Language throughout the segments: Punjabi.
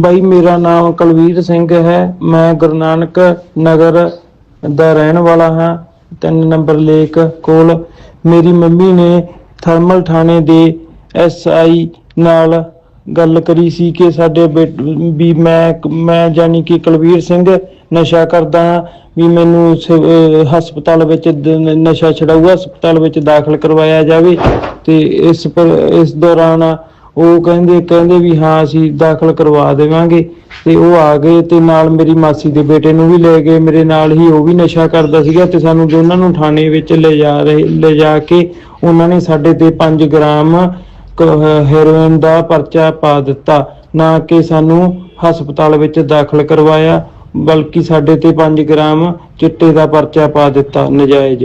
ਬਾਈ ਮੇਰਾ ਨਾਮ ਕੁਲਵੀਰ ਸਿੰਘ ਹੈ। ਮੈਂ ਗੁਰੂ ਨਾਨਕ ਨਗਰ ਦਾ ਰਹਿਣ ਵਾਲਾ ਹਾਂ। ਤਿੰਨ ਨੰਬਰ ਲੇਕ ਕੋਲ ਮੇਰੀ ਮੰਮੀ ਨੇ ਥਰਮਲ ਥਾਣੇ ਦੇ ਐਸਆਈ ਨਾਲ ਗੱਲ ਕਰੀ ਸੀ ਕਿ ਸਾਡੇ ਬੇਟ, ਵੀ ਮੈਂ ਮੈਂ ਜਾਨੀ ਕਿ ਕੁਲਵੀਰ ਸਿੰਘ ਨਸ਼ਾ ਕਰਦਾ ਹਾਂ ਵੀ ਮੈਨੂੰ ਸਿਵ- ਹਸਪਤਾਲ ਵਿੱਚ ਨਸ਼ਾ ਛਡਾਊ ਹਸਪਤਾਲ ਵਿੱਚ ਦਾਖਲ ਕਰਵਾਇਆ ਜਾਵੇ ਤੇ ਇਸ ਪਰ, ਇਸ ਦੌਰਾਨ ਉਹ ਕਹਿੰਦੇ ਕਹਿੰਦੇ ਵੀ ਹਾਂ, ਅਸੀਂ ਦਾਖਲ ਕਰਵਾ ਦੇਵਾਂਗੇ। ਤੇ ਉਹ ਆ ਗਏ ਤੇ ਨਾਲ ਮੇਰੀ ਮਾਸੀ ਦੇ ਬੇਟੇ ਨੂੰ ਵੀ ਲੈ ਗਏ। ਮੇਰੇ ਨਾਲ ਹੀ ਉਹ ਵੀ ਨਸ਼ਾ ਕਰਦਾ ਸੀਗਾ ਤੇ ਸਾਨੂੰ ਦੋਨਾਂ ਨੂੰ ਥਾਣੇ ਵਿੱਚ ਲੈ ਜਾ ਰਹੇ, ਲੈ ਜਾ ਕੇ ਉਹਨਾਂ ਨੇ ਸਾਡੇ ਤੇ 5 ਗ੍ਰਾਮ ਹੈਰੋਇਨ ਦਾ ਪਰਚਾ ਪਾ ਦਿੱਤਾ। ਨਾ ਕਿ ਸਾਨੂੰ ਹਸਪਤਾਲ ਵਿੱਚ ਦਾਖਲ ਕਰਵਾਇਆ, ਬਲਕਿ ਸਾਡੇ ਤੇ 5 ਗ੍ਰਾਮ ਚਿੱਟੇ ਦਾ ਪਰਚਾ ਪਾ ਦਿੱਤਾ, ਨਜਾਇਜ਼।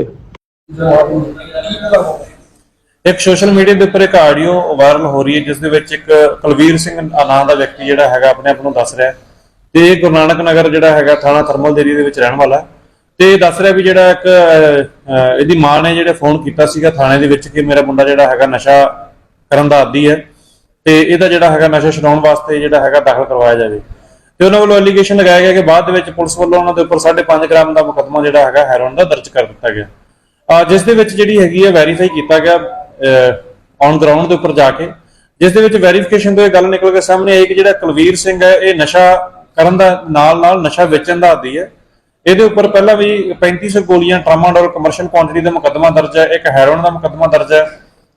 ਇੱਕ ਸੋਸ਼ਲ ਮੀਡੀਆ ਦੇ ਉੱਪਰ ਇੱਕ ਆਡੀਓ ਵਾਇਰਲ ਹੋ ਰਹੀ ਹੈ, ਜਿਸ ਦੇ ਵਿੱਚ ਇੱਕ ਕੁਲਵੀਰ ਸਿੰਘ ਨਾਂ ਦਾ ਵਿਅਕਤੀ ਜਿਹੜਾ ਹੈਗਾ ਆਪਣੇ ਆਪ ਨੂੰ ਦੱਸ ਰਿਹਾ ਹੈ ਤੇ ਗੁਰੂ ਨਾਨਕ ਨਗਰ ਜਿਹੜਾ ਹੈਗਾ ਥਾਣਾ ਥਰਮਲ ਦੇ ਏਰੀਆ ਦੇ ਵਿੱਚ ਰਹਿਣ ਵਾਲਾ ਹੈ ਤੇ ਦੱਸ ਰਿਹਾ ਵੀ ਜਿਹੜਾ ਇੱਕ ਇਹਦੀ ਮਾਂ ਨੇ ਜਿਹੜਾ ਫੋਨ ਕੀਤਾ ਸੀਗਾ ਥਾਣੇ ਦੇ ਵਿੱਚ ਕਿ ਮੇਰਾ ਮੁੰਡਾ ਜਿਹੜਾ ਹੈਗਾ ਨਸ਼ਾ ਕਰਨ ਦਾ ਆਦੀ ਹੈ ਤੇ ਇਹਦਾ ਜਿਹੜਾ ਹੈਗਾ ਨਸ਼ਾ ਛਡਾਉਣ ਵਾਸਤੇ ਜਿਹੜਾ ਹੈਗਾ ਦਾਖਲ ਕਰਵਾਇਆ ਜਾਵੇ। ਤੇ ਉਹਨਾਂ ਵੱਲੋਂ ਐਲੀਗੇਸ਼ਨ ਲਗਾਇਆ ਗਿਆ ਕਿ ਬਾਅਦ ਦੇ ਵਿੱਚ ਪੁਲਿਸ ਵੱਲੋਂ ਉਹਨਾਂ ਦੇ ਉੱਪਰ 5.5 ਗ੍ਰਾਮ ਦਾ ਮੁਕੱਦਮਾ ਜਿਹੜਾ ਹੈਗਾ ਹੈਰੋਇਨ ਦਾ ਦਰਜ ਕਰ ਦਿੱਤਾ ਗਿਆ। ਜਿਸ ਦੇ ਵਿੱਚ ਜਿਹੜੀ ਹੈਗੀ ਹੈ ਵੈਰੀਫਾਈ ਕੀਤਾ ਗਿਆ। ਔਨ ਗਰਾਊਂਡ ਦੇ ਉੱਪਰ ਜਾ ਕੇ। ਜਿਸ ਦੇ ਵਿੱਚ ਵੈਰੀਫਿਕੇਸ਼ਨ ਤੋਂ ਇਹ ਗੱਲ ਨਿਕਲ ਕੇ ਸਾਹਮਣੇ ਆਈ ਕਿ ਜਿਹੜਾ ਕੁਲਵੀਰ ਸਿੰਘ ਹੈ, ਇਹ ਨਸ਼ਾ ਕਰਨ ਦਾ ਨਾਲ ਨਾਲ ਨਸ਼ਾ ਵੇਚਣ ਦਾ ਆਦੀ ਹੈ। ਇਹਦੇ ਉੱਪਰ ਪਹਿਲਾਂ ਵੀ 3500 ਗੋਲੀਆਂ ਟਰਾਮਾਡੋਲ ਕਮਰਸ਼ੀਅਲ ਕੁਆਂਟੀਟੀ ਦਾ ਮੁਕੱਦਮਾ ਦਰਜ ਹੈ, ਇੱਕ ਹੈਰੋਇਨ ਦਾ ਮੁਕੱਦਮਾ ਦਰਜ ਹੈ।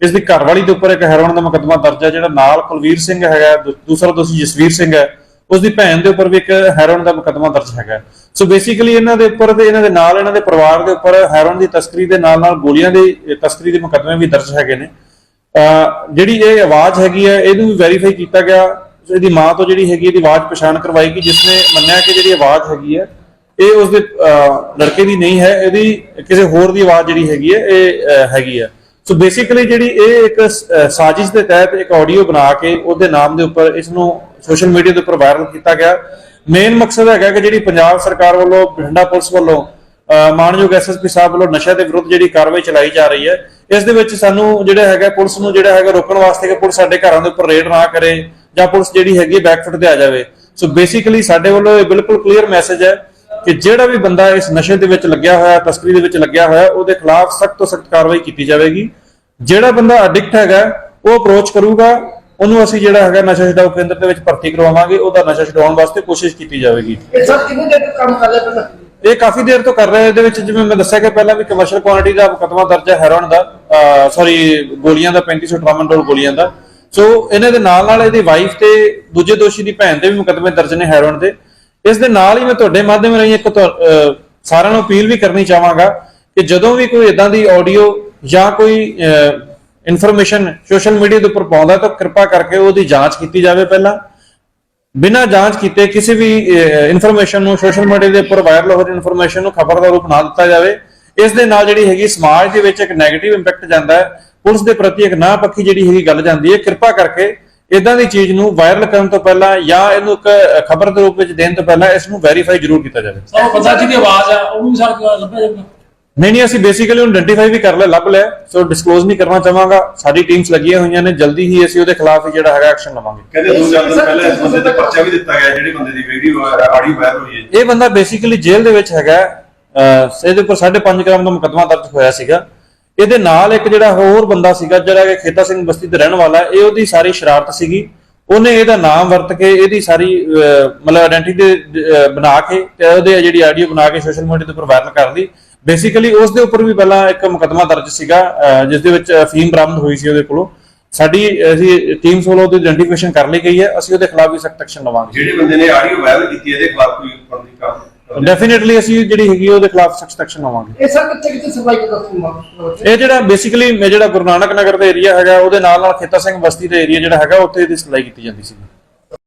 ਇਸ ਦੀ ਘਰਵਾਲੀ ਦੇ ਉੱਪਰ ਇੱਕ ਹੈਰੋਇਨ ਦਾ ਮੁਕੱਦਮਾ ਦਰਜ ਹੈ, ਜਿਹੜਾ ਨਾਲ ਕੁਲਵੀਰ ਸਿੰਘ ਹੈਗਾ ਦੂਸਰਾ ਦੋਸ਼ੀ ਜਸਵੀਰ ਸਿੰਘ ਹੈ। ਉਸ ਦੀ ਭੈਣ ਦੇ ਉੱਪਰ ਵੀ ਇੱਕ ਹੈਰੋਇਨ ਦਾ ਮੁਕੱਦਮਾ ਦਰਜ ਹੈਗਾ ਸੋ ਬੇਸਿਕਲੀ ਇਹਨਾਂ ਦੇ ਉੱਪਰ ਤੇ ਇਹਨਾਂ ਦੇ ਨਾਲ ਇਹਨਾਂ ਦੇ ਪਰਿਵਾਰ ਦੇ ਉੱਪਰ ਹੈਰੋਇਨ ਦੀ ਤਸਕਰੀ ਦੇ ਨਾਲ ਨਾਲ ਗੋਲੀਆਂ ਦੀ ਤਸਕਰੀ ਦੇ ਮੁਕੱਦਮੇ ਵੀ ਦਰਜ ਹੈਗੇ ਨੇ। ਜਿਹੜੀ ਇਹ ਆਵਾਜ਼ ਹੈਗੀ ਹੈ ਇਹਨੂੰ ਵੀ ਵੈਰੀਫਾਈ ਕੀਤਾ ਗਿਆ। ਇਹਦੀ ਮਾਂ ਤੋਂ ਜਿਹੜੀ ਹੈਗੀ ਇਹਦੀ ਆਵਾਜ਼ ਪਛਾਣ ਕਰਵਾਈ ਕਿ ਜਿਸਨੇ ਮੰਨਿਆ ਕਿ ਜਿਹੜੀ ਆਵਾਜ਼ ਹੈਗੀ ਹੈ ਇਹ ਉਸਦੇ ਅਹ, ਲੜਕੇ ਦੀ ਨਹੀਂ ਹੈ ਇਹਦੀ ਕਿਸੇ ਹੋਰ ਦੀ ਆਵਾਜ਼ ਜਿਹੜੀ ਹੈਗੀ ਹੈ ਇਹ ਹੈਗੀ ਹੈ। ਸੋ ਬੇਸਿਕਲੀ ਜਿਹੜੀ ਇਹ ਇੱਕ ਸਾਜ਼ਿਸ਼ ਦੇ ਤਹਿਤ ਇੱਕ ਆਡੀਓ ਬਣਾ ਕੇ ਉਹਦੇ ਨਾਮ ਦੇ ਉੱਪਰ ਇਸ ਨੂੰ ਸੋਸ਼ਲ ਮੀਡੀਆ ਦੇ ਉੱਪਰ ਵਾਇਰਲ ਕੀਤਾ ਗਿਆ। ਮੇਨ ਮਕਸਦ ਹੈਗਾ ਕਿ ਜਿਹੜੀ ਪੰਜਾਬ ਸਰਕਾਰ ਵੱਲੋਂ, ਬਠਿੰਡਾ ਪੁਲਿਸ ਵੱਲੋਂ ਮਾਨਯੋਗ ਐਸਐਸਪੀ ਸਾਹਿਬ ਵੱਲੋਂ ਨਸ਼ਾ ਦੇ ਵਿਰੁੱਧ ਜਿਹੜੀ ਕਾਰਵਾਈ ਚਲਾਈ ਜਾ ਰਹੀ ਹੈ, ਇਸ ਦੇ ਵਿੱਚ ਸਾਨੂੰ ਜਿਹੜਾ ਹੈਗਾ, ਪੁਲਿਸ ਨੂੰ ਜਿਹੜਾ ਹੈਗਾ ਰੋਕਣ ਵਾਸਤੇ ਕਿ ਪੁਲਿਸ ਸਾਡੇ ਘਰਾਂ ਦੇ ਉੱਪਰ ਰੇਡ ਨਾ ਕਰੇ ਜਾਂ ਪੁਲਿਸ ਜਿਹੜੀ ਹੈਗੀ ਬੈਕਫੁੱਟ ਤੇ ਆ ਜਾਵੇ। ਸੋ ਬੇਸਿਕਲੀ ਸਾਡੇ ਵੱਲੋਂ ਇਹ ਬਿਲਕੁਲ ਕਲੀਅਰ ਮੈਸੇਜ ਹੈ ਕਿ ਜਿਹੜਾ ਵੀ ਬੰਦਾ ਇਸ ਨਸ਼ੇ ਦੇ ਵਿੱਚ ਲੱਗਿਆ ਹੋਇਆ, ਤਸਕਰੀ ਦੇ ਵਿੱਚ ਲੱਗਿਆ ਹੋਇਆ, ਉਹਦੇ ਖਿਲਾਫ ਸਖਤ ਤੋਂ ਸਖਤ ਕਾਰਵਾਈ ਕੀਤੀ ਜਾਵੇਗੀ। ਜਿਹੜਾ ਬੰਦਾ ਅਡਿਕਟ ਹੈਗਾ, ਉਹ ਅਪਰੋਚ ਕਰੂਗਾ ਉਹਨੂੰ ਅਸੀਂ ਜਿਹੜਾ ਹੈਗਾ ਨਸ਼ਾ ਛਡਾਊ ਕੇਂਦਰ ਦੇ ਵਿੱਚ ਭਰਤੀ ਕਰਵਾਵਾਂਗੇ ਉਹਦਾ ਨਸ਼ਾ ਛਡਾਉਣ ਵਾਸਤੇ ਕੋਸ਼ਿਸ਼ ਕੀਤੀ ਜਾਵੇਗੀ। ਇਹ ਸਭ ਕਿੰਨੇ ਦੇਰ ਤੋਂ ਕੰਮ ਕਰ ਰਿਹਾ ਪਹਿਲਾਂ ਇਹ ਕਾਫੀ ਦੇਰ ਤੋਂ ਕਰ ਰਹੇ ਇਹਦੇ ਵਿੱਚ ਜਿਵੇਂ ਮੈਂ ਦੱਸਿਆ ਕਿ ਪਹਿਲਾਂ ਵੀ ਕਮਰਸ਼ੀਅਲ ਕੁਆਂਟੀਟੀ ਦਾ ਮੁਕੱਦਮਾ ਦਰਜ ਹੈ ਹੈਰੋਨ ਦਾ ਸੌਰੀ ਗੋਲੀਆਂ ਦਾ 3500 ਟਰਾਮਾਡੋਲ ਗੋਲੀਆਂ ਦਾ। ਸੋ ਇਹਨਾਂ ਦੇ ਨਾਲ ਨਾਲ ਇਹਦੀ ਵਾਈਫ ਤੇ ਦੂਜੇ ਦੋਸ਼ੀ ਦੀ ਭੈਣ ਦੇ ਵੀ ਮੁਕੱਦਮੇ ਦਰਜ ਨੇ ਹੈਰੋਨ ਦੇ। ਇਸ ਦੇ ਨਾਲ ਹੀ ਮੈਂ ਤੁਹਾਡੇ ਮਾਧਿਅਮ ਰਾਹੀਂ ਇੱਕ ਸਾਰਿਆਂ ਨੂੰ ਅਪੀਲ ਵੀ ਕਰਨੀ ਚਾਹਾਂਗਾ ਕਿ ਜਦੋਂ ਵੀ ਕੋਈ ਇਦਾਂ ਦੀ ਆਡੀਓ ਜਾਂ ਕੋਈ ਇਨਫੋਰਮੇਸ਼ਨ ਸੋਸ਼ਲ ਮੀਡੀਆ ਦੇ ਉੱਪਰ ਪਾਉਂਦਾ, ਤਾਂ ਕਿਰਪਾ ਕਰਕੇ ਉਹਦੀ ਜਾਂਚ ਕੀਤੀ ਜਾਵੇ ਪਹਿਲਾਂ। ਬਿਨਾਂ ਜਾਂਚ ਕੀਤੇ ਕਿਸੇ ਵੀ ਇਨਫੋਰਮੇਸ਼ਨ ਨੂੰ ਸੋਸ਼ਲ ਮੀਡੀਆ ਦੇ ਉੱਪਰ ਵਾਇਰਲ ਹੋ ਰਹੀ ਇਨਫੋਰਮੇਸ਼ਨ ਨੂੰ ਖਬਰ ਦਾ ਰੂਪ ਨਾ ਦਿੱਤਾ ਜਾਵੇ। ਇਸ ਦੇ ਨਾਲ ਜਿਹੜੀ ਹੈਗੀ ਸਮਾਜ ਦੇ ਵਿੱਚ ਇੱਕ 네ਗੇਟਿਵ ਇੰਪੈਕਟ ਜਾਂਦਾ ਹੈ। ਪੁਲਿਸ ਦੇ ਪ੍ਰਤੀ ਇੱਕ ਨਾ ਪੱਖੀ ਜਿਹੜੀ ਹੈਗੀ ਗੱਲ ਜਾਂਦੀ ਹੈ। ਕਿਰਪਾ ਕਰਕੇ ਇਦਾਂ ਦੀ ਚੀਜ਼ ਨੂੰ ਵਾਇਰਲ ਕਰਨ ਤੋਂ ਪਹਿਲਾਂ ਜਾਂ ਇਹਨੂੰ ਇੱਕ ਖਬਰ ਦੇ ਰੂਪ ਵਿੱਚ ਦੇਣ ਤੋਂ ਪਹਿਲਾਂ ਇਸ ਨੂੰ ਵੈਰੀਫਾਈ ਜ਼ਰੂਰ ਕੀਤਾ ਜਾਵੇ। ਸਰ, ਉਹ ਬੰਦਾ ਜਿਹਦੀ ਆਵਾਜ਼ ਆ, ਉਹਨੂੰ ਵੀ ਸਰ ਲੱਭਿਆ ਜਾਊਗਾ? ਨਹੀਂ ਨਹੀਂ ਅਸੀਂ ਬੇਸਿਕਲੀ ਉਹਨੂੰ ਆਇਡੈਂਟੀਫਾਈ ਵੀ ਕਰ ਲਿਆ ਲੱਭ ਲਿਆ ਸੋ ਡਿਸਕਲੋਜ਼ ਨਹੀਂ ਕਰਨਾ ਚਾਹਾਂਗਾ। ਸਾਡੀ ਟੀਮਸ ਲੱਗੀਆਂ ਹੋਈਆਂ ਨੇ ਜਲਦੀ ਹੀ ਅਸੀਂ ਉਹਦੇ ਖਿਲਾਫ ਜਿਹੜਾ ਹੈਗਾ ਐਕਸ਼ਨ ਲਵਾਂਗੇ। ਕਹਿੰਦੇ ਦੋ ਚਾਰ ਦਿਨ ਪਹਿਲਾਂ ਇਸ ਬੰਦੇ ਤੇ ਪਰਚਾ ਵੀ ਦਿੱਤਾ ਗਿਆ ਜਿਹੜੇ ਬੰਦੇ ਦੀ ਵੀਡੀਓ ਆਡੀਓ ਵਾਇਰਲ ਹੋਈ ਹੈ। ਇਹ ਬੰਦਾ ਬੇਸਿਕਲੀ ਜੇਲ੍ਹ ਦੇ ਵਿੱਚ ਹੈਗਾ ਇਹਦੇ ਉੱਪਰ 5.5 ਗ੍ਰਾਮ ਦਾ ਮੁਕੱਦਮਾ ਦਰਜ ਹੋਇਆ ਸੀਗਾ। ਇਹਦੇ ਨਾਲ ਇੱਕ ਜਿਹੜਾ ਹੋਰ ਬੰਦਾ ਸੀਗਾ ਜਿਹੜਾ ਕਿ ਖੇਤਾ ਸਿੰਘ ਬਸਤੀ ਦੇ ਰਹਿਣ ਵਾਲਾ ਹੈ, ਇਹ ਉਹਦੀ ਸਾਰੀ ਸ਼ਰਾਰਤ ਸੀਗੀ। ਉਹਨੇ ਇਹਦਾ ਨਾਮ ਵਰਤ ਕੇ ਇਹਦੀ ਸਾਰੀ ਮਤਲਬ ਆਇਡੈਂਟੀ ਬਣਾ ਕੇ ਤੇ ਉਹਦੇ ਜਿਹੜੀ ਆਡੀਓ ਬਣਾ ਕੇ ਸੋਸ਼ਲ ਮੀਡੀਆ ਦੇ ਉੱਪਰ ਵਾਇਰਲ ਕਰ ਲਈ। ਬੇਸਿਕਲੀ ਉਸ ਦੇ ਉੱਪਰ ਵੀ ਪਹਿਲਾਂ ਇੱਕ ਮੁਕੱਦਮਾ ਦਰਜ ਸੀਗਾ ਜਿਸ ਦੇ ਵਿੱਚ ਅਫੀਮ ਬਰਾਮਦ ਹੋਈ ਸੀ ਉਹਦੇ ਕੋਲੋਂ। ਸਾਡੀ ਅਸੀਂ ਟੀਮਸ ਵੱਲੋਂ ਉਹਦੀ ਆਇਡੈਂਟੀਫਿਕੇਸ਼ਨ ਕਰ ਲਈ ਗਈ ਹੈ ਅਸੀਂ ਉਹਦੇ ਖਿਲਾਫ ਵੀ ਸਖਤ ਐਕਸ਼ਨ ਲਵਾਂਗੇ। ਜਿਹੜੇ ਬੰਦੇ ਨੇ ਆਡੀਓ ਵਾਇਰਲ ਕੀਤੀ ਇਹਦੇ ਖਿਲਾਫ ਕੋਈ ਬਣਦੀ ਕਾਰਵਾਈ ਡੈਫੀਨਿਟਲੀ ਅਸੀਂ ਜਿਹੜੀ ਹੈਗੀ ਉਹਦੇ ਖਿਲਾਫ ਸਖਤ ਐਕਸ਼ਨ ਲਵਾਂਗੇ। ਇਹ ਸਰ ਕਿੱਥੇ ਕਿੱਥੇ ਸਪਲਾਈ ਕਰਦਾ ਸੀ ਇਹ ਜਿਹੜਾ ਬੇਸਿਕਲੀ ਜਿਹੜਾ ਗੁਰੂ ਨਾਨਕ ਨਗਰ ਦਾ ਏਰੀਆ ਹੈਗਾ ਉਹਦੇ ਨਾਲ ਨਾਲ ਖੇਤਾ ਸਿੰਘ ਬਸਤੀ ਦਾ ਏਰੀਆ ਜਿਹੜਾ ਹੈਗਾ ਉੱਥੇ ਇਹਦੀ ਸਪਲਾਈ ਕੀਤੀ ਜਾਂਦੀ ਸੀ।